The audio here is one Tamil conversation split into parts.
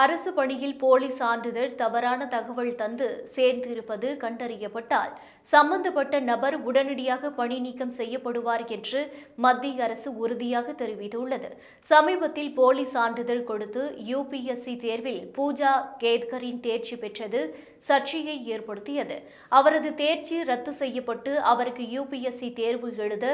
அரசு பணியில் போலி சான்றிதழ் தவறான தகவல் தந்து சேர்ந்திருப்பது கண்டறியப்பட்டால் சம்பந்தப்பட்ட நபர் உடனடியாக பணி நீக்கம் செய்யப்படுவார் என்று மத்திய அரசு உறுதியாக தெரிவித்துள்ளது. சமீபத்தில் போலி சான்றிதழ் கொடுத்து யுபிஎஸ்சி தேர்வில் பூஜா கேத்கரின் தேர்ச்சி பெற்றது சர்ச்சையை ஏற்படுத்தியது. அவரது தேர்ச்சி ரத்து செய்யப்பட்டு அவருக்கு யுபிஎஸ்சி தேர்வு எழுத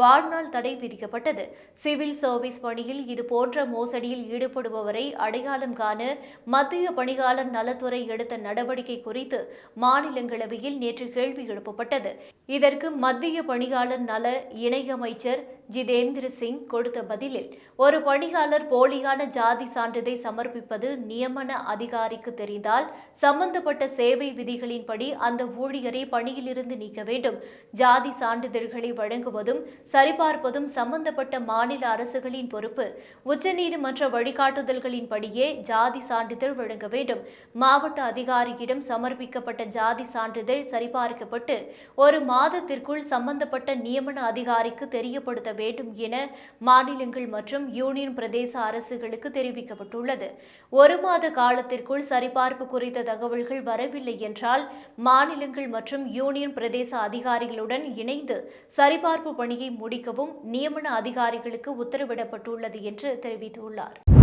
வாழ்நாள் தடை விதிக்கப்பட்டது. சிவில் சர்வீஸ் பணியில் இதுபோன்ற மோசடியில் ஈடுபடுபவரை அடையாளம் காண மத்திய பணியாளர் நலத்துறை எடுத்த நடவடிக்கை குறித்து மாநிலங்களவையில் நேற்று கேள்வி எழுப்பப்பட்டது. இதற்கு மத்திய பணியாளர் நல இணையமைச்சர் ஜிதேந்திர சிங் கொடுத்த பதிலில் ஒரு பணியாளர் போலியான ஜாதி சான்றிதழ் சமர்ப்பிப்பது நியமன அதிகாரிக்கு தெரிந்தால் சம்பந்தப்பட்ட சேவை விதிகளின்படி அந்த ஊழியரை பணியிலிருந்து நீக்க வேண்டும். ஜாதி சான்றிதழ்களை வழங்குவதும் சரிபார்ப்பதும் சம்பந்தப்பட்ட மாநில அரசுகளின் பொறுப்பு. உச்சநீதிமன்ற வழிகாட்டுதல்களின்படியே ஜாதி சான்றிதழ் வழங்க வேண்டும். மாவட்ட அதிகாரியிடம் சமர்ப்பிக்கப்பட்ட ஜாதி சான்றிதழ் சரிபார்க்கப்பட்டு ஒரு மாதத்திற்குள் சம்பந்தப்பட்ட நியமன அதிகாரிக்கு தெரியப்படுத்த வேண்டும் என மாநிலங்கள் மற்றும் யூனியன் பிரதேச அரசுகளுக்கு தெரிவிக்கப்பட்டுள்ளது. ஒரு மாத காலத்திற்குள் சரிபார்ப்பு குறித்த தகவல்கள் வரவில்லை என்றால் மாநிலங்கள் மற்றும் யூனியன் பிரதேச அதிகாரிகளுடன் இணைந்து சரிபார்ப்பு பணியை முடிக்கவும் நியமன அதிகாரிகளுக்கு உத்தரவிடப்பட்டுள்ளது என்று தெரிவித்துள்ளார்.